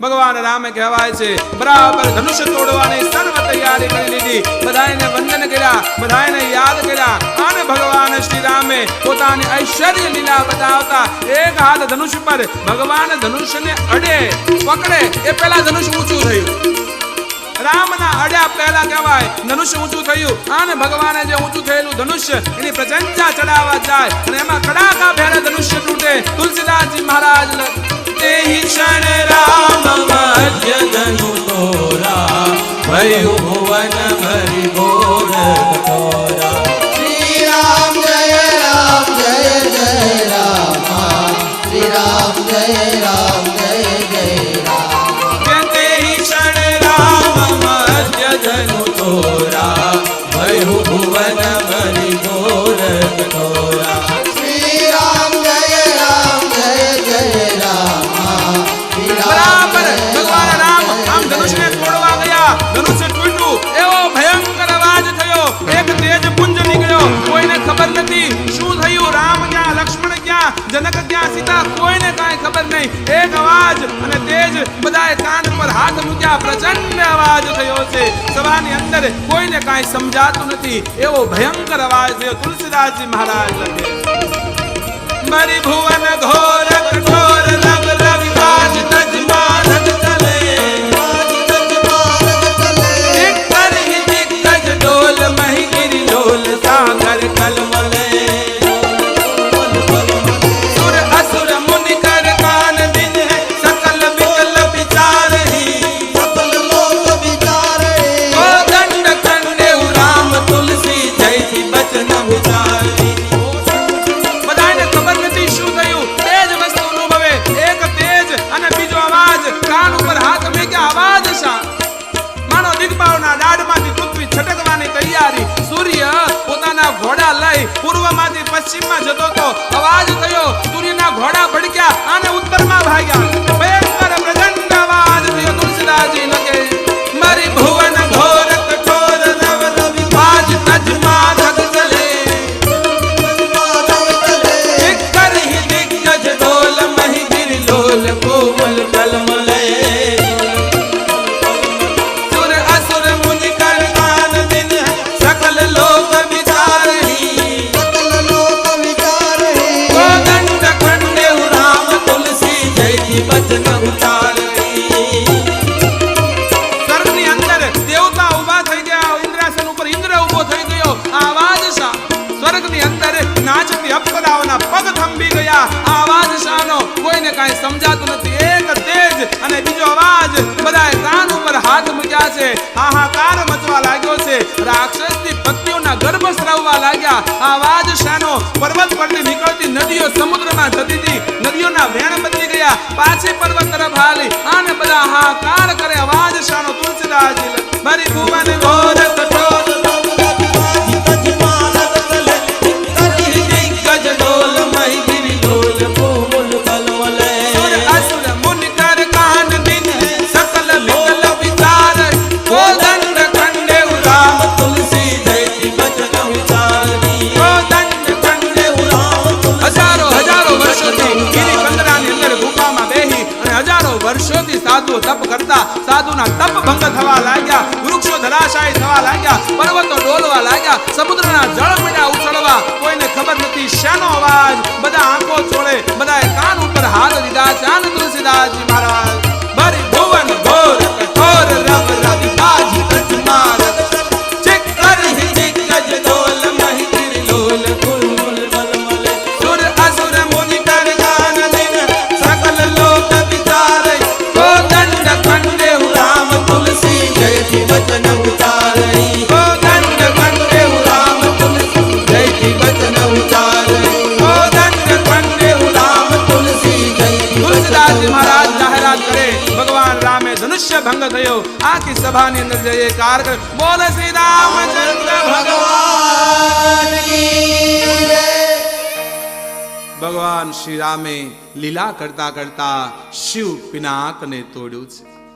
ભગવાન રામે કહેવાય છે. બરાબર ધનુષ તોડવાની સર્વ તૈયારી કરી લીધી. બધાને વંદન કર્યા બધાને યાદ કર્યા. અને ભગવાન શ્રી રામે પોતાની ઐશ્વર્ય લીલા બતાવતા એક હાથ ધનુષ પર ભગવાન ધનુષને અડે, પકડે. એ પહેલા ધનુષ ઊંચું થયું. રામના અડ્યા પહેલા કહેવાય ધનુષ્ય ઊંચું થયું. અને ભગવાને જે ઊંચું થયેલું ધનુષ્ય એની પ્રચંચા ચડાવવા જાય. અને એમાં કડાકા ભેરે ધનુષ્ય તૂટે. તુલસીદાસજી મહારાજ, તે ક્ષણ રામ. ઘોર કઠોરા શ્રી રામ જય રામ જય જય રામ શ્રી રામ જય રામ જય જય રામ તેહિ ક્ષણ રામ મધ્ય ધનુ તોરા ભયું ભુવન ભરી ઘોર કઠોરા શ્રી રામ જય રામ જય જય રામ શ્રી રામ બરાબર જય ભગવાન રામ આમ ધનુષ્યને તોડવા ગયા ધનુષ્ય સીતા કોઈને કાંઈ ખબર નહીં. એક અવાજ અને તેજ બધાએ કાન પર હાથ મૂક્યા. પ્રચંડ અવાજ થયો છે. સભાની અંદર કોઈને કાંઈ સમજાતું નથી. એવો ભયંકર અવાજ થયો. તુલસીદાસજી મહારાજ મરી ભુવન ઘોર, કઠોર પશ્ચિમમાં જતો હતો અવાજ થયો. સૂર્યના ઘોડા ભડક્યા અને ઉત્તરમાં ભાગ્યા. સ્રાવવા આવાજ શાનો? પર્વત પરથી નીકળતી નદીઓ સમુદ્રમાં જતી હતી. નદીઓના વેણ બદલી ગયા. પાછી પર્વત તરફ હાલી. અને બધા હાકાર કરે. અવાજ શાનો? વર્ષોથી સાધુ તપ કરતા, સાધુના તપ ભંગ થવા લાગ્યા, વૃક્ષો ધરાશાય થવા લાગ્યા, પર્વતો ડોલવા લાગ્યા, સમુદ્રના જળ ધનુષ્ય ભંગ થયો આખી સભાની અંદર જઈએ કાર કરે બોલ શ્રી રામચંદ્ર ભગવાન ભગવાન શ્રી રામે લીલા કરતા કરતા શિવ પિનાકને તોડ્યું છે